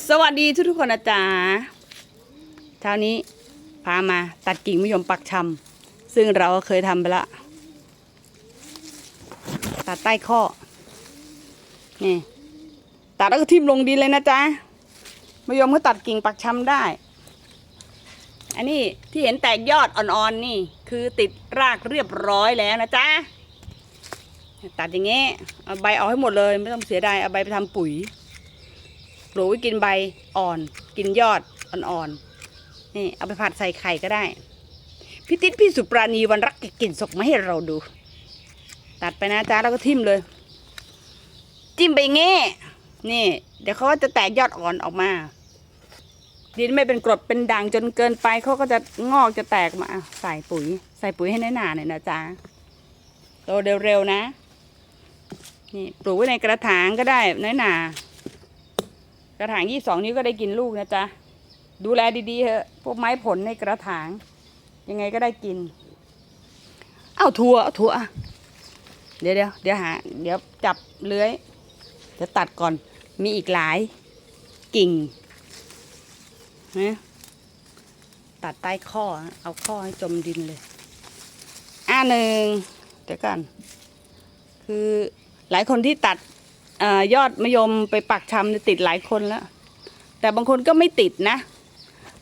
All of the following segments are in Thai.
สวัสดีทุกทุกๆคนนะจ๊ะเช้านี้พามาตัดกิ่งมะยมปักชำซึ่งเราก็เคยทำไปละ ตัดใต้ข้อ นี่ ตัดแล้วก็ทิ่มลงดินเลยนะจ๊ะมะยมก็ตัดกิ่งปักชำได้ อันนี้ที่เห็นแตกยอดอ่อนๆนี่ คือติดรากเรียบร้อยแล้วนะจ๊ะตัดอย่างเงี้ยเอาใบออกให้หมดเลย ไม่ต้องเสียดายเอาใบไปทำปุ๋ย ปลูกไว้กินใบอ่อน กินยอดอ่อนๆนี่เอาไปผัดใส่ไข่ก็ได้พี่ติ๊ดพี่สุปราณีวันรักกกินสกมาให้เราดู ตัดไปนะจ๊ะแล้วก็ทิ่มเลย จิ้มไปงี้นี่ เดี๋ยวเขาก็จะแตกยอดอ่อนออกมา ดินไม่เป็นกรดเป็นด่างจนเกินไปเขาก็จะงอกจะแตกมาใส่ปุ๋ย ใส่ปุ๋ยให้หนาๆหน่อยนะจ๊ะโตเร็วๆนะ นี่ปลูกไว้ในกระถางก็ได้น้อยหนา ระถางยี่สองนิ้วก็ได้กินลูกนะจ๊ะ ดูแลดีๆเถอะพวกไม้ผลในกระถาง ยังไงก็ได้กิน เอาถั่วเอาถั่วเดี๋ยวเดี๋ยวเดี๋ยวหา เดี๋ยวจับเลื้อยเดี๋ยวตัดก่อน มีอีกหลายกิ่งนะตัดใต้ข้อ เอาข้อให้จมดินเลย อ่าหนึ่งเดี๋ยวกัน คือหลายคนที่ตัด อยอดมะยมไปปักชำติดหลายคนแล้ว แต่บางคนก็ไม่ติดนะ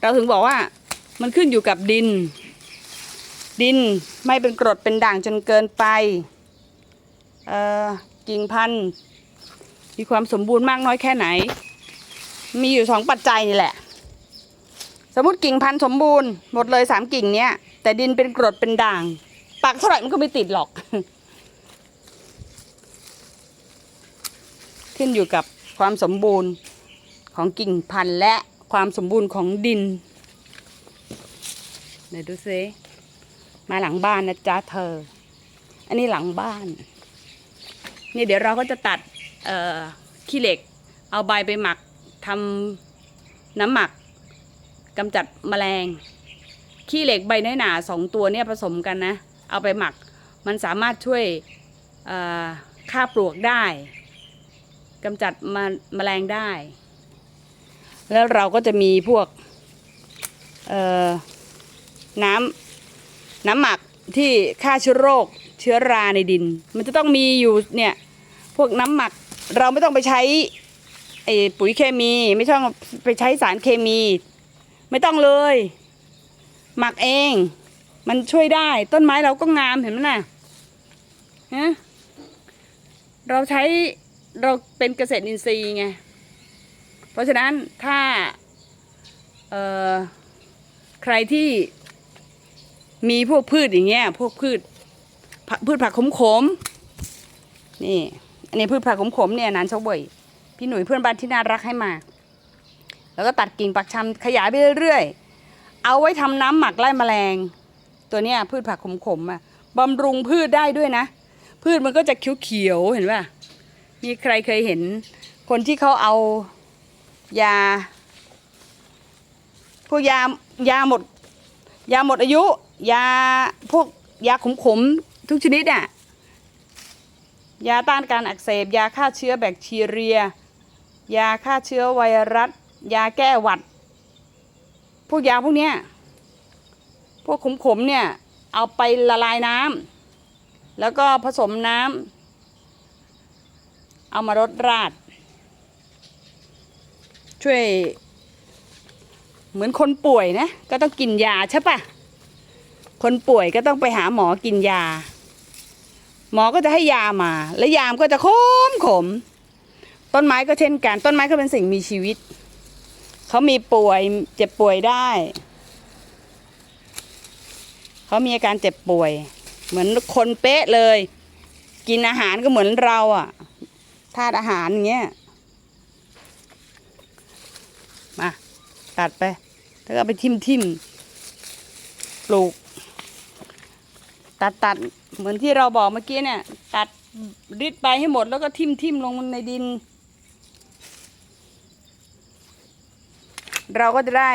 เราถึงบอกว่ามันขึ้นอยู่กับดิน ดินไม่เป็นกรดเป็นด่างจนเกินไปกิ่งพันธุ์มีความสมบูรณ์มากน้อยแค่ไหน มีอยู่สองปัจจัยนี่แหละ สมมติกิ่งพันธุ์สมบูรณ์หมดเลยสามกิ่งเนี้ยแต่ดินเป็นกรดเป็นด่าง ปักเท่าไหร่มันก็ไม่ติดหรอก ขึ้นอยู่กับความสมบูรณ์ของกิ่งพันธุ์และความสมบูรณ์ของดินเดี๋ยวดูซิมาหลังบ้านนะจ๊ะเธอ อันนี้หลังบ้าน นี่เดี๋ยวเราก็จะตัดเอ่อขี้เหล็ก เอาใบไปหมักทำน้ำหมักกำจัดแมลง ขี้เหล็กใบน้อยหนาสองตัวเนี่ยผสมกันนะ เอาไปหมัก มันสามารถช่วยฆ่าปลวกได้ กำจัดมาแมลงได้ แล้วเราก็จะมีพวกน้ำน้ำหมักที่ฆ่าเชื้อโรคเชื้อราในดิน มันจะต้องมีอยู่เนี่ยพวกน้ำหมักเราไม่ต้องไปใช้ไอ้ปุ๋ยเคมี ไม่ต้องไปใช้สารเคมี ไม่ต้องเลย หมักเอง มันช่วยได้ต้นไม้เราก็งามเห็นไหมนะฮะเราใช้ เราเป็นเกษตรอินทรีย์ไง เพราะฉะนั้นถ้าใครที่มีพวกพืชอย่างเงี้ย พวกพืชพืชผักขมขมๆนี่อันนี้พืชผักขมขมๆเนี่ยนานเฉาเบยพี่หนุ่ยเพื่อนบ้านที่น่ารักให้มา แล้วก็ตัดกิ่งปักชำขยายไปเรื่อยๆ เอาไว้ทำน้ำหมักไล่แมลง ตัวเนี้ยพืชผักขมขมๆอะบำรุงพืชได้ด้วยนะ พืชมันก็จะเขียวๆเห็นป่ะ มีใครเคยเห็น คนที่เขาเอายา พวกยายาหมด ยาหมดอายุ ยาพวกยาขมขมทุกชนิดอะยาต้านการอักเสบ ยาฆ่าเชื้อแบคทีเรีย ยาฆ่าเชื้อไวรัส ยาแก้หวัด พวกยาพวกเนี้ยพวกขมขมเนี่ย เอาไปละลายน้ำแล้วก็ผสมน้ำ เอามารดราด ช่วย เหมือนคนป่วยนะ ก็ต้องกินยาใช่ปะคนป่วยก็ต้องไปหาหมอกินยา หมอก็จะให้ยามา แล้วยามก็จะขมขม ต้นไม้ก็เช่นกัน ต้นไม้ก็เป็นสิ่งมีชีวิต เขามีป่วยเจ็บป่วยได้ เขามีอาการเจ็บป่วย เหมือนคนเป๊ะเลย กินอาหารก็เหมือนเราอะ ธาตุอาหารอย่างเงี้ย มา ตัดไป แล้วก็ไปทิ่มทิมปลูก ตัดตัดเหมือนที่เราบอกเมื่อกี้เนี่ย ตัดริดไปให้หมดแล้วก็ทิ่มทิมลงในดิน เราก็จะได้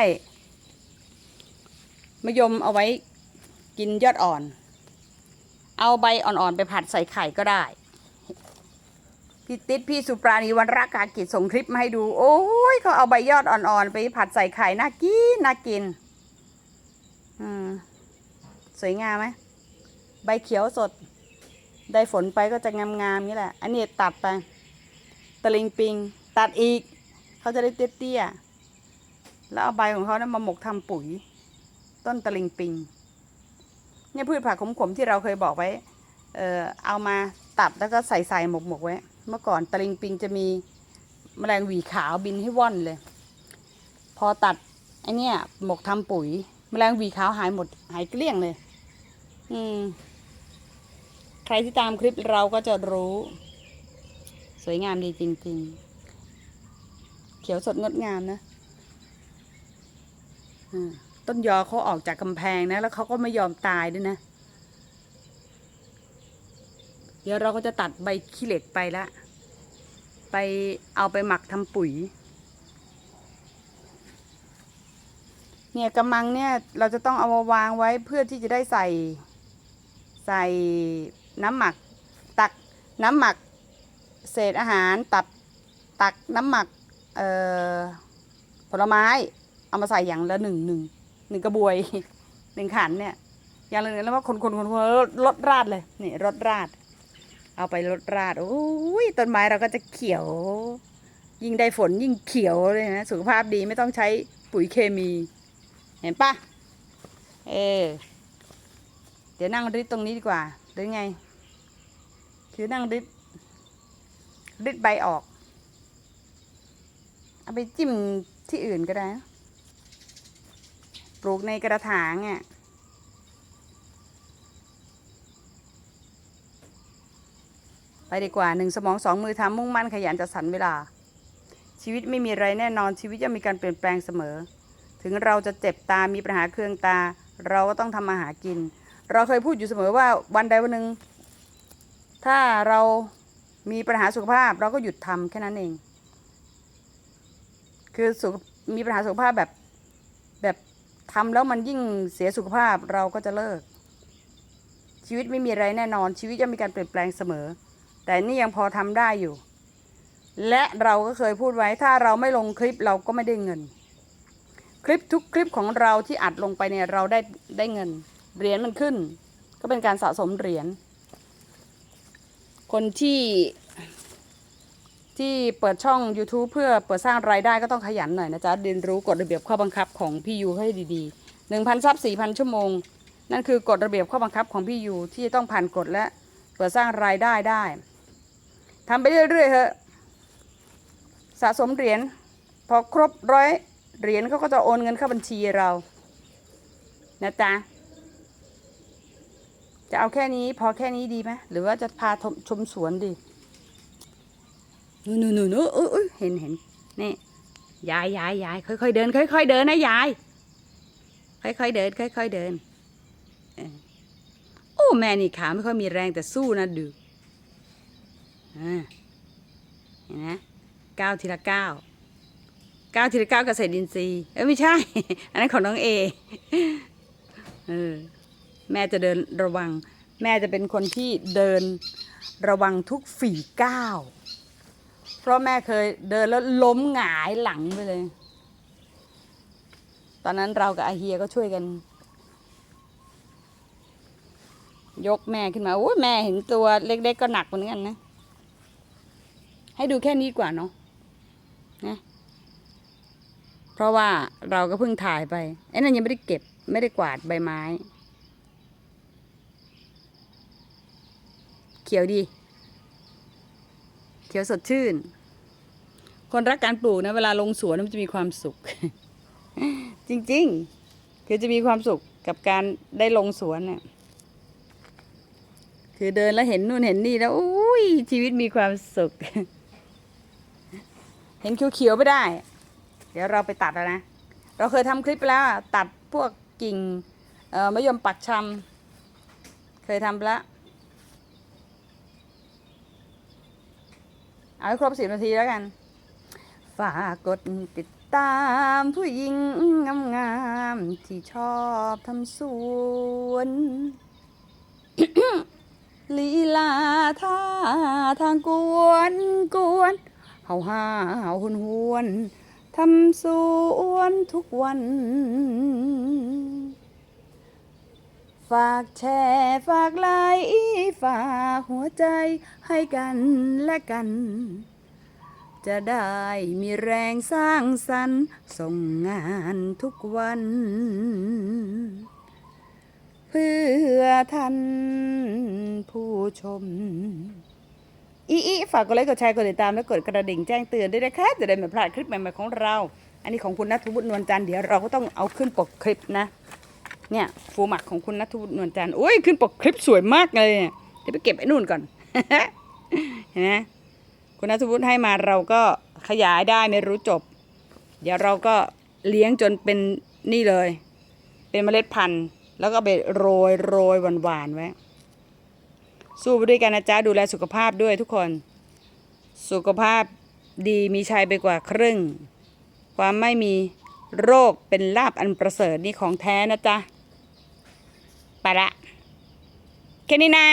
มะยมเอาไว้กินยอดอ่อน เอาใบอ่อนๆไปผัดใส่ไข่ก็ได้ พี่ติ๊ดพี่สุปราณีวันรักกากิจส่งคลิปมาให้ดู โอ้ยเขาเอาใบยอดอ่อนๆ ไปผัดใส่ไข่น่ากินน่ากิน อืม สวยงามไหมใบเขียวสด ได้ฝนไปก็จะงามๆนี้แหละ อันนี้ตัดไปตะลิงปิง ตัดอีก เขาจะได้เตี้ยๆแล้วเอาใบของเขานะมาหมกทำปุ๋ย ต้นตะลิงปิงเนี่ยพืชผักขมๆที่เราเคยบอกไว้ เออเอามาตัดแล้วก็ใส่ใส่หมกหมกไว้ เมื่อก่อนตะลิงปิงจะมีแมลงหวีขาวบินให้ว่อนเลย พอตัดไอเนี่ยหมกทำปุ๋ยแมลงหวีขาวหายหมดหายเกลี้ยงเลย อืม ใครที่ตามคลิปเราก็จะรู้ สวยงามดีจริง ๆ เขียวสดงดงามนะต้นยอเขาออกจากกำแพงนะ แล้วเขาก็ไม่ยอมตายด้วยนะ เดี๋ยวเราก็จะตัดใบขี้เหล็กไปละ ไปเอาไปหมักทำปุ๋ย เนี่ยกำมังเนี่ยเราจะต้องเอามาวางไว้เพื่อที่จะได้ใส่ใส่น้ำหมัก ตักน้ำหมัก เศษอาหารตัดตักน้ำหมักเอ่อผลไม้ เอามาใส่อย่างละหนึ่งหนึ่งหนึ่งกระบวยหนึ่งขันเนี่ยอย่างละหนึ่งแล้วว่าคนคนคนคนรดราดเลยนี่รดราด เอาไปรดราดโอ้ยต้นไม้เราก็จะเขียว ยิ่งได้ฝนยิ่งเขียวเลยนะสุขภาพดีไม่ต้องใช้ปุ๋ยเคมี เห็นปะเออเดี๋ยวนั่งริดตรงนี้ดีกว่าหรือไง คือนั่งริดริดใบออก เอาไปจิ้มที่อื่นก็ได้ ปลูกในกระถางอะ ไปดีกว่าหนึ่งสมองสองมือทำมุ่งมั่นขยันจัดสรรเวลา ชีวิตไม่มีอะไรแน่นอนชีวิตย่อมมีการเปลี่ยนแปลงเสมอ ถึงเราจะเจ็บตามีปัญหาเครื่องตา เราก็ต้องทำมาหากิน เราเคยพูดอยู่เสมอว่าวันใดวันหนึ่งถ้าเรามีปัญหาสุขภาพเราก็หยุดทำแค่นั้นเอง คือสุขมีปัญหาสุขภาพแบบแบบทำแล้วมันยิ่งเสียสุขภาพเราก็จะเลิก ชีวิตไม่มีอะไรแน่นอนชีวิตย่อมมีการเปลี่ยนแปลงเสมอ แต่นี่ยังพอทำได้อยู่ และเราก็เคยพูดไว้ถ้าเราไม่ลงคลิปเราก็ไม่ได้เงิน คลิปทุกคลิปของเราที่อัดลงไปเนี่ยเราได้ได้เงินเหรียญมันขึ้น ก็เป็นการสะสมเหรียญคนที่ที่เปิดช่อง YouTube เพื่อเปิดสร้างรายได้ก็ต้องขยันหน่อยนะจ๊ะเรียนรู้กฎระเบียบข้อบังคับของพี่ยูให้ดีๆหนึ่งพันซับสี่พันชั่วโมง นั่นคือกฎระเบียบข้อบังคับของพี่ยูที่จะต้องผ่านกฎและเปิดสร้างรายได้ได้ ทำไปเรื่อยๆเถอะสะสมเหรียญพอครบร้อยเหรียญเขาก็จะโอนเงินเข้าบัญชีเรา นะจ๊ะ จะเอาแค่นี้พอแค่นี้ดีไหมหรือว่าจะพาชมชมสวนดีนู่นนู่นนู่นเออเออเห็นเห็นนี่ยายยายยายค่อยๆเดิน ค่อยๆเดินนะยาย ค่อยๆเดิน ค่อยๆเดินโอ้แม่นี่ขาไม่ค่อยมีแรงแต่สู้นะดู เห็นไหมเก้าทีละเก้าวก้าทีละเก้าเกษตรอินทรีย์เอ้ยไม่ใช่ อันนั้นของน้องเอเออแม่จะเดินระวัง แม่จะเป็นคนที่เดินระวังทุกฝีก้าวเพราะแม่เคยเดินแล้วล้มหงายหลังไปเลย ตอนนั้นเรากับอาเฮียก็ช่วยกัน ยกแม่ขึ้นมาโอ้ยแม่เห็นตัวเล็กๆก็หนักเหมือนกันนะ ให้ดูแค่นี้ดีกว่าเนาะนะเพราะว่าเราก็เพิ่งถ่ายไปไอ้นั่นยังไม่ได้เก็บไม่ได้กวาดใบไม้ เขียวดี เขียวสดชื่น คนรักการปลูกนะ เวลาลงสวนมันจะมีความสุข จริง ๆ คือจะมีความสุขกับการได้ลงสวนเนี่ยคือเดินแล้วเห็นนู่นเห็นนี่แล้วอุ้ยชีวิตมีความสุข ห็นเขียวๆไม่ได้ เดี๋ยวเราไปตัดแล้วนะ เราเคยทำคลิปไปแล้วตัดพวกกิ่งเอ่อมะยมปักชำเคยทำไปแล้วเอาให้ครบสิบนาทีแล้วกัน ฝากกดติดตามผู้หญิงงามๆที่ชอบทำสวนลีลาท่าทางกวนกวน เฮาห้าเฮาหุนหวนทำสวนทุกวัน ฝากแชร์ฝากไลค์ฝากหัวใจให้กันและกัน จะได้มีแรงสร้างสรรค์ส่งงานทุกวัน เพื่อท่านผู้ชม อีอีฝากกดไลค์กดแชร์กดติดตามและกดกระดิ่งแจ้งเตือนด้วยนะคะจะได้ไม่พลาดคลิปใหม่ๆของเรา อันนี้ของคุณนัทวุฒินวลจันทร์เดี๋ยวเราก็ต้องเอาขึ้นปกคลิปนะ เนี่ยฟูหมักของคุณนัทวุฒินวลจันทร์โอ้ยขึ้นปกคลิปสวยมากเลยเนี่ยเดี๋ยวไปเก็บไอ้นู่นก่อน เห็นไหมคุณนัทวุฒิให้มาเราก็ขยายได้ไม่รู้จบ เดี๋ยวเราก็เลี้ยงจนเป็นนี่เลย เป็นเมล็ดพันธุ์ แล้วก็ไปโรยโรยหวานๆไว้ สู้ไปด้วยกันนะจ๊ะดูแลสุขภาพด้วยทุกคน สุขภาพดีมีชัยไปกว่าครึ่ง ความไม่มีโรคเป็นลาบอันประเสริฐนี่ของแท้นะจ๊ะไปละแค่นี้นะ